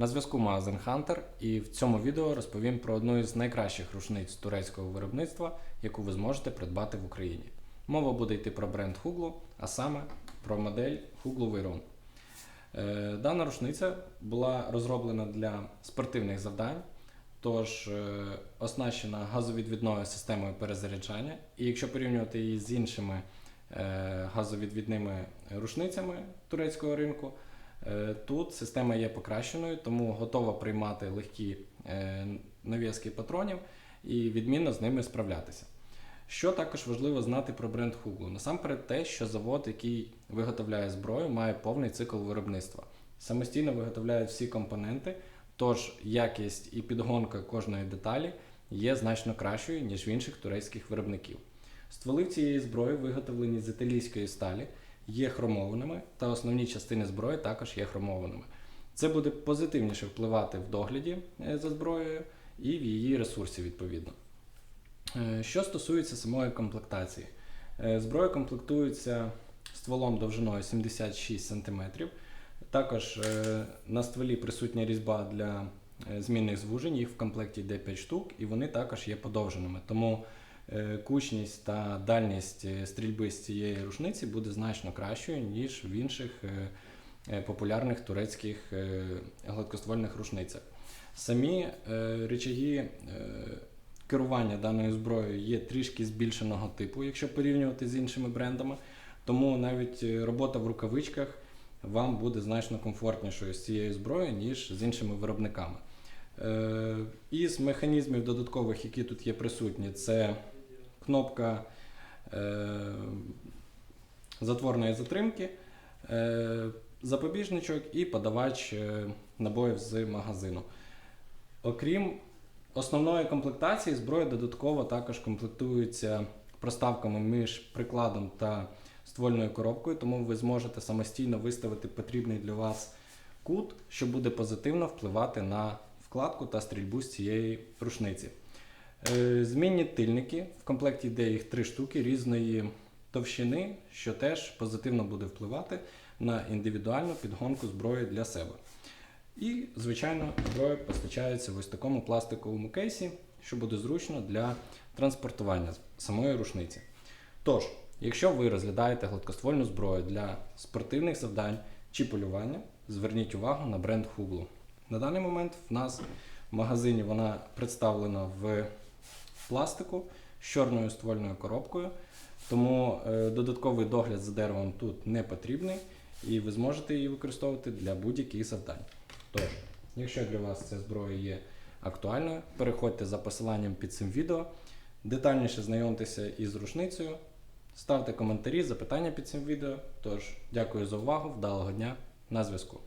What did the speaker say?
На зв'язку магазин Hunter і в цьому відео розповім про одну із найкращих рушниць турецького виробництва, яку ви зможете придбати в Україні. Мова буде йти про бренд Huglо, а саме про модель Huglо Veyron. Е, Дана рушниця була розроблена для спортивних завдань, тож е, оснащена газовідвідною системою перезаряджання. І якщо порівнювати її з іншими е, газовідвідними рушницями турецького ринку, тут система є покращеною, тому готова приймати легкі е, нав'язки патронів і відмінно з ними справлятися. Що також важливо знати про бренд Huglо? Насамперед те, що завод, який виготовляє зброю, має повний цикл виробництва. Самостійно виготовляють всі компоненти, тож якість і підгонка кожної деталі є значно кращою, ніж в інших турецьких виробників. Стволи цієї зброї виготовлені з італійської сталі, є хромованими, та основні частини зброї також є хромованими. Це буде позитивніше впливати в догляді е, за зброєю і в її ресурсі відповідно. Е, Що стосується самої комплектації, Е, зброя комплектується стволом довжиною 76 см. Також на стволі присутня різьба для змінних звужень, їх в комплекті йде 5 штук, і вони також є подовженими. Тому кучність та дальність е, стрільби з цієї рушниці буде значно кращою, ніж в інших е, е, популярних турецьких е, гладкоствольних рушницях. Самі е, речаги е, керування даною зброєю є трішки збільшеного типу, якщо порівнювати з іншими брендами. Тому навіть е, робота в рукавичках вам буде значно комфортнішою з цією зброєю, ніж з іншими виробниками. Е, Із механізмів додаткових, які тут є присутні, це кнопка е, затворної затримки, е, запобіжничок і подавач е, набоїв з магазину. Окрім основної комплектації, зброя додатково також комплектується проставками між прикладом та ствольною коробкою, тому ви зможете самостійно виставити потрібний для вас кут, що буде позитивно впливати на вкладку та стрільбу з цієї рушниці. Е, Змінні тильники, в комплекті йде їх три штуки різної товщини, що теж позитивно буде впливати на індивідуальну підгонку зброї для себе. І, звичайно, зброя постачається в ось такому пластиковому кейсі, що буде зручно для транспортування самої рушниці. Тож, якщо ви розглядаєте гладкоствольну зброю для спортивних завдань чи полювання, зверніть увагу на бренд Hublо. На даний момент в нас в магазині вона представлена в пластику з чорною ствольною коробкою, тому е, додатковий догляд за деревом тут не потрібний, і ви зможете її використовувати для будь-яких завдань. Тож, якщо для вас ця зброя є актуальною, переходьте за посиланням під цим відео, детальніше знайомтеся із рушницею, ставте коментарі, запитання під цим відео. Тож, дякую за увагу, вдалого дня, на зв'язку.